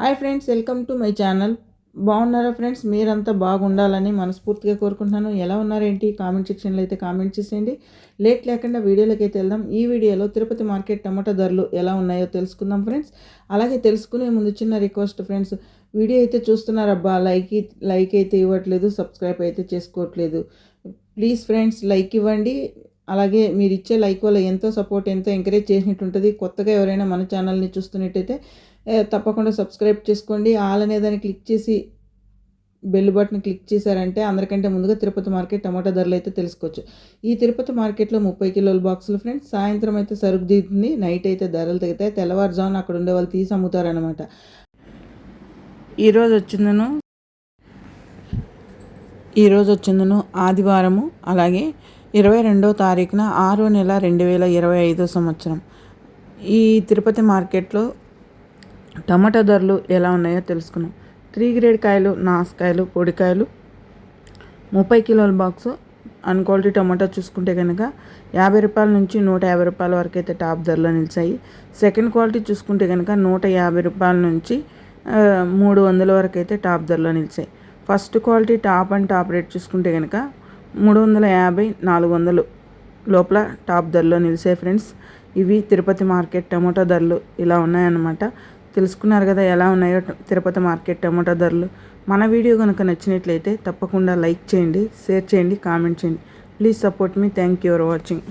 Hi friends welcome to my channel. బాగున్నారా friends? మీరంతా బాగుండాలని మనస్ఫూర్తిగా కోరుకుంటున్నాను. ఎలా ఉన్నారేంటి? కామెంట్ సెక్షన్లో అయితే కామెంట్ చేసేయండి. లేట్ లేకుండా వీడియోలోకి అయితే వెళ్దాం. ఈ వీడియోలో తిరుపతి మార్కెట్ టమాటా ధరలు ఎలా ఉన్నాయో తెలుసుకుందాం ఫ్రెండ్స్. అలాగే తెలుసుకునే ముందు చిన్న రిక్వెస్ట్ ఫ్రెండ్స్. వీడియో అయితే చూస్తున్నారబ్బా లైక్ లైక్ అయితే ఇవ్వట్లేదు సబ్స్క్రైబ్ అయితే చేసుకోవట్లేదు. ప్లీజ్ ఫ్రెండ్స్ లైక్ ఇవ్వండి. అలాగే మీరు ఇచ్చే లైక్ వల్ల ఎంతో సపోర్ట్ ఎంతో ఎంకరేజ్ చేసినట్టు ఉంటుంది కొత్తగా ఎవరైనా మన ఛానల్ని చూస్తున్నట్టయితే తప్పకుండా సబ్స్క్రైబ్ చేసుకోండి. ఆల్ అనే దాన్ని క్లిక్ చేసి బెల్ బటన్ క్లిక్ చేశారంటే అందరికంటే ముందుగా తిరుపతి మార్కెట్ టమాటా ధరలు అయితే తెలుసుకోవచ్చు. ఈ తిరుపతి మార్కెట్లో ముప్పై కిలోల బాక్సులు ఫ్రెండ్స్ సాయంత్రం అయితే సరుకు దిగుతుంది. నైట్ అయితే ధరలు తగ్గుతాయి. తెల్లవారుజామున అక్కడ ఉండే వాళ్ళు తీసి అమ్ముతారనమాట ఈరోజు వచ్చిందను ఈరోజు వచ్చిందను ఆదివారము అలాగే ఇరవై రెండవ తారీఖున ఆరో నెల రెండు వేల ఇరవై ఐదో సంవత్సరం. ఈ తిరుపతి మార్కెట్లో టమాటా ధరలు ఎలా ఉన్నాయో తెలుసుకున్నాం. త్రీ గ్రేడ్ కాయలు నాసుకాయలు పొడికాయలు ముప్పై కిలోల బాక్స్ అన్ క్వాలిటీ టమాటా చూసుకుంటే కనుక యాభై రూపాయల నుంచి నూట యాభై రూపాయల వరకు అయితే టాప్ ధరలో నిలిచాయి. సెకండ్ క్వాలిటీ చూసుకుంటే కనుక నూట యాభై రూపాయల నుంచి మూడు వందల వరకు అయితే టాప్ ధరలో నిలిచాయి. First quality top and top rate చూసుకుంటే కనుక మూడు వందల యాభై నాలుగు వందలు లోపల టాప్ ధరలో నిలిచాయి ఫ్రెండ్స్. ఇవి తిరుపతి మార్కెట్ టమాటో ధరలు ఇలా ఉన్నాయన్నమాట. తెలుసుకున్నారు కదా ఎలా ఉన్నాయో తిరుపతి మార్కెట్ టమాటా ధరలు. మన వీడియో కనుక నచ్చినట్లయితే తప్పకుండా లైక్ చేయండి షేర్ చేయండి కామెంట్ చేయండి. Please support me. Thank you for watching.